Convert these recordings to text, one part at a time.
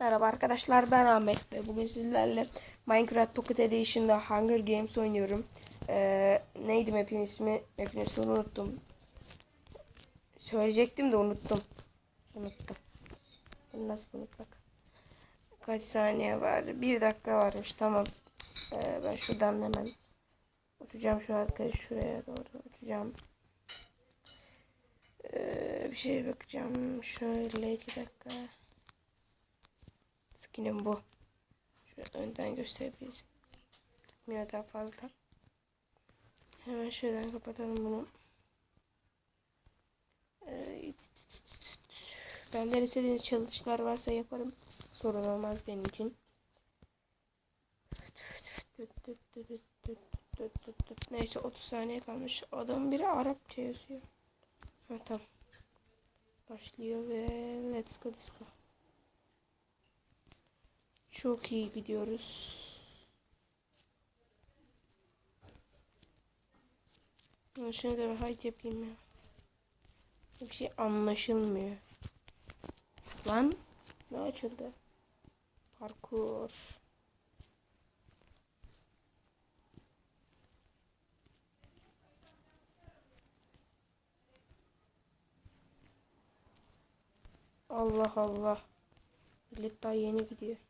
Merhaba arkadaşlar ben Ahmet ve bugün sizlerle Minecraft Pocket Edition'da Hunger Games oynuyorum. Ee, neydi map'in ismi? Map'in ismini unuttum. Söyleyecektim de unuttum. Unuttum. Bunu nasıl unutmak? Kaç saniye var? Bir dakika varmış tamam. Ee, ben şuradan hemen uçacağım şu arkaya şuraya doğru uçacağım. Ee, bir şeye bakacağım. Şöyle iki dakika. Skinim bu. Şöyle önden gösterebiliriz. Tutmuyor daha fazla. Hemen şuradan kapatalım bunu. Ee, Benden istediğiniz challenge'lar varsa yaparım. Sorun olmaz benim için. Neyse 30 saniye kalmış. Adam biri Arapça yazıyor. Ha tamam. Başlıyor ve let's go go. Çok iyi gidiyoruz. Ben da bir hayt yapayım ya. Bir şey anlaşılmıyor. Lan ne açıldı? Parkur. Allah Allah. Daha yeni gidiyor.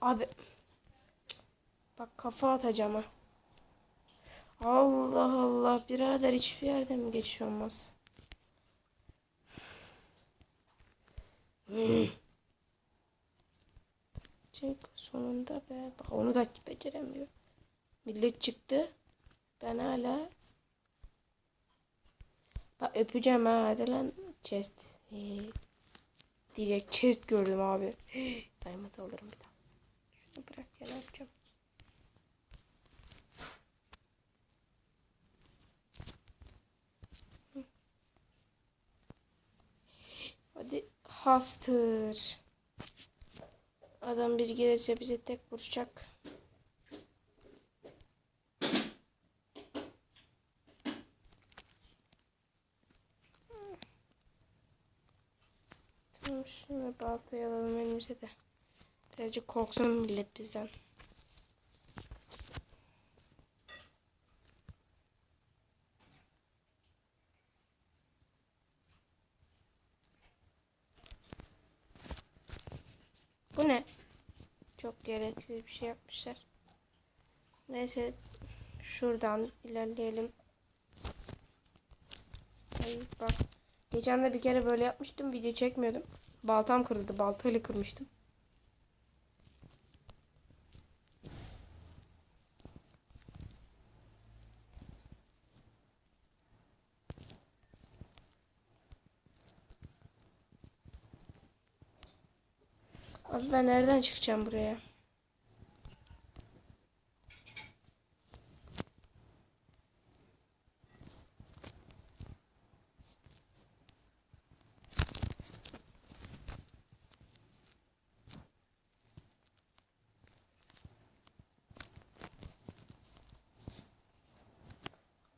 Abi. Bak kafa atacağım ha. Allah Allah. Birader hiçbir yerde mi geçiş olmaz? Çık sonunda be. Bak onu da beceremiyor. Millet çıktı. Ben hala Bak öpeceğim ha hadi lan chest. Ee, direkt chest gördüm abi. Diamond alırım bir daha. Bırak ya ne yapacağım. Hadi hastır. Adam bir gelirse bize tek vuracak. Tamam şunu baltayı alalım elimize de. Birazcık korksun millet bizden. Bu ne? Çok gereksiz bir şey yapmışlar. Neyse şuradan ilerleyelim. Ay bak. Geçen de bir kere böyle yapmıştım. Video çekmiyordum. Baltam kırıldı. Baltayla kırmıştım. Aslında nereden çıkacağım buraya?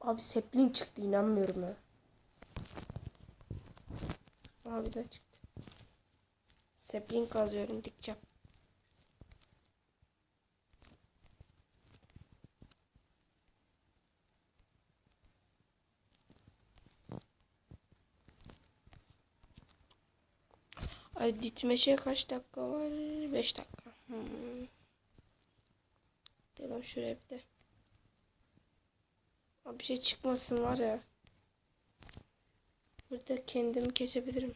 Abi sapling çıktı inanmıyorum ya. Abi de çıktı. Sapling kazıyorum dikeceğim. Ay ditmeşe kaç dakika var? 5 dakika. Hmm. Dedim şuraya bir de. Abi bir şey çıkmasın var ya. Burada kendimi kesebilirim.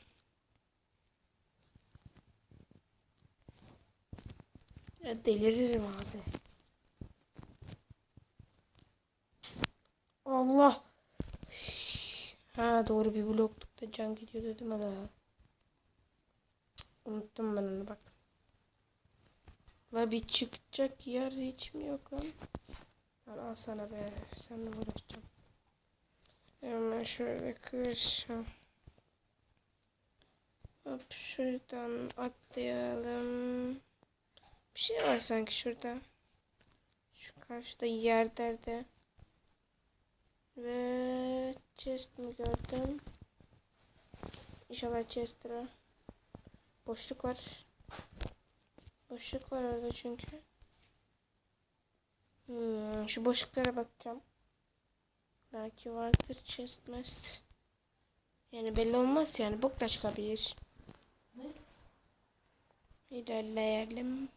Ya deliririm abi. Allah. Ha doğru bir bloklukta can gidiyor dedim ama daha. Unuttum ben onu bak. La bir çıkacak yer hiç mi yok lan? Lan al sana be. Seninle uğraşacağım. Hemen şöyle kırışım. Hop şuradan atlayalım. Bir şey var sanki şurada. Şu karşıda yerlerde. Ve chest mi gördüm? İnşallah Chester'a. Boşluk var. Boşluk var orada çünkü. Hmm, şu boşluklara bakacağım. Belki vardır chest mest. Yani belli olmaz yani bok da çıkabilir. Ne? İlerleyelim.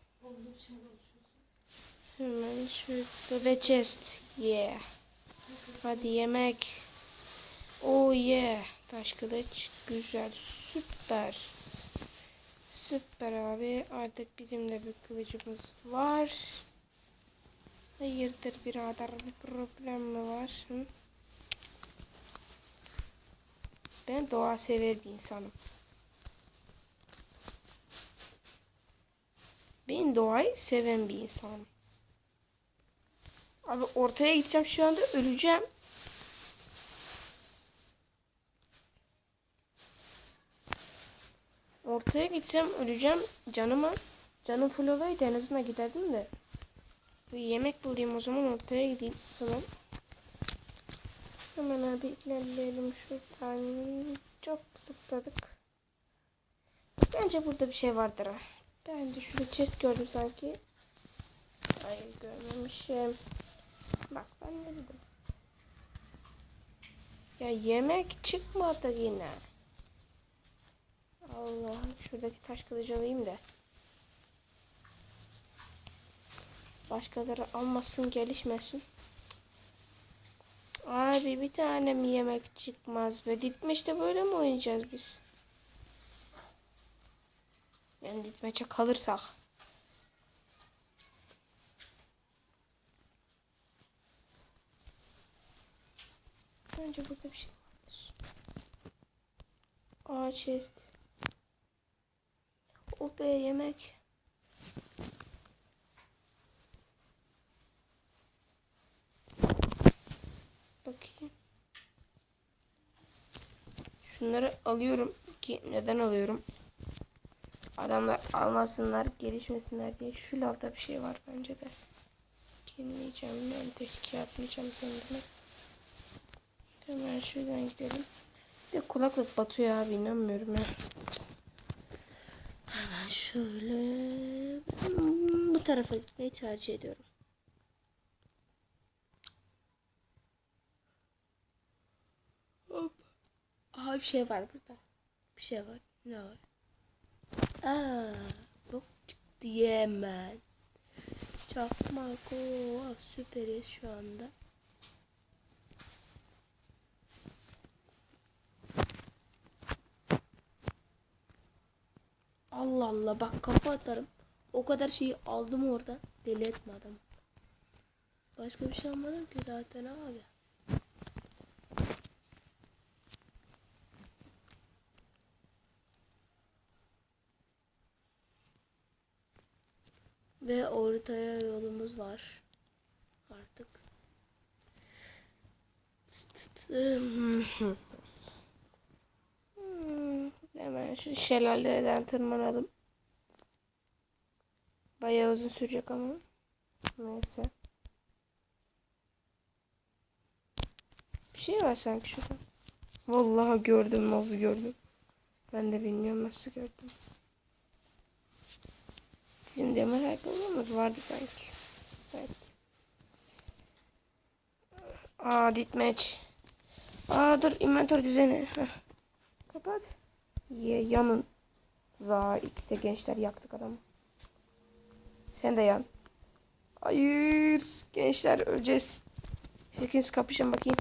Hemen şurada ve chest. Yeah. Hadi yemek. Oh yeah. Taş kılıç. Güzel. Süper. Süper abi. Artık bizim de bir kılıcımız var. Hayırdır birader bir problem mi var? Hı? Ben doğa sever bir insanım. Ben doğayı seven bir insanım. Abi ortaya gideceğim şu anda öleceğim. Ortaya gideceğim öleceğim. Canım az. Canım full olaydı en azından giderdim de. Bir yemek bulayım o zaman ortaya gideyim. Tamam. Hemen abi ilerleyelim şuradan. Çok sıkladık. Bence burada bir şey vardır ha. Bence şurada chest gördüm sanki. Hayır görmemişim. Bak ben ne dedim. Ya yemek çıkmadı yine. Allah şuradaki taş kılıcı alayım da. Başkaları almasın gelişmesin. Abi bir tane mi yemek çıkmaz be? Ditmeç'te böyle mi oynayacağız biz? Yani ditmeçe kalırsak. Bence burada bir şey vardır. Aa chest. O be yemek. Bakayım. Şunları alıyorum ki neden alıyorum? Adamlar almasınlar, gelişmesinler diye. Şu lavda bir şey var bence de. Girmeyeceğim ben teşkil atmayacağım kendime. Hemen şuradan gidelim. Bir de kulaklık batıyor abi inanmıyorum ya. Hemen şöyle ben bu tarafa gitmeyi tercih ediyorum. Hop. Aha bir şey var burada. Bir şey var. Ne var? Aa, bok çıktı yemen. Çakmak o süperiz şu anda. Allah Allah bak kafa atarım. O kadar şeyi aldım orada. Deli etme. Başka bir şey almadım ki zaten abi. Ve ortaya yolumuz var. Artık. Hmm, Hemen şu şelaleden tırmanalım. Bayağı uzun sürecek ama. Neyse. Bir şey var sanki şurada. Vallahi gördüm nasıl gördüm. Ben de bilmiyorum nasıl gördüm. Bizim demir ayakkabımız vardı sanki. Evet. Aa ditmatch. Aa dur inventory düzeni. Kapat. Ye yanın. Za X'te gençler yaktık adamı. Sen de yan. Hayır. Gençler öleceğiz. Sekiniz kapışın bakayım.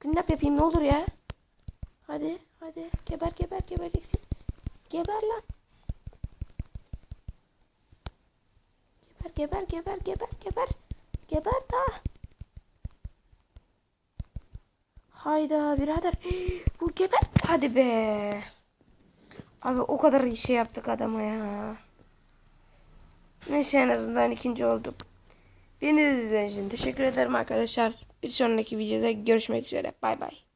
Gündap yapayım ne olur ya. Hadi hadi geber geber gebereceksin. Geber lan. Geber geber geber geber geber. Geber daha. Hayda birader. Bu geber. Hadi be. Abi o kadar iyi şey yaptık adama ya. Neyse en azından ikinci olduk. Beni izlediğiniz için teşekkür ederim arkadaşlar. Bir sonraki videoda görüşmek üzere. Bay bay.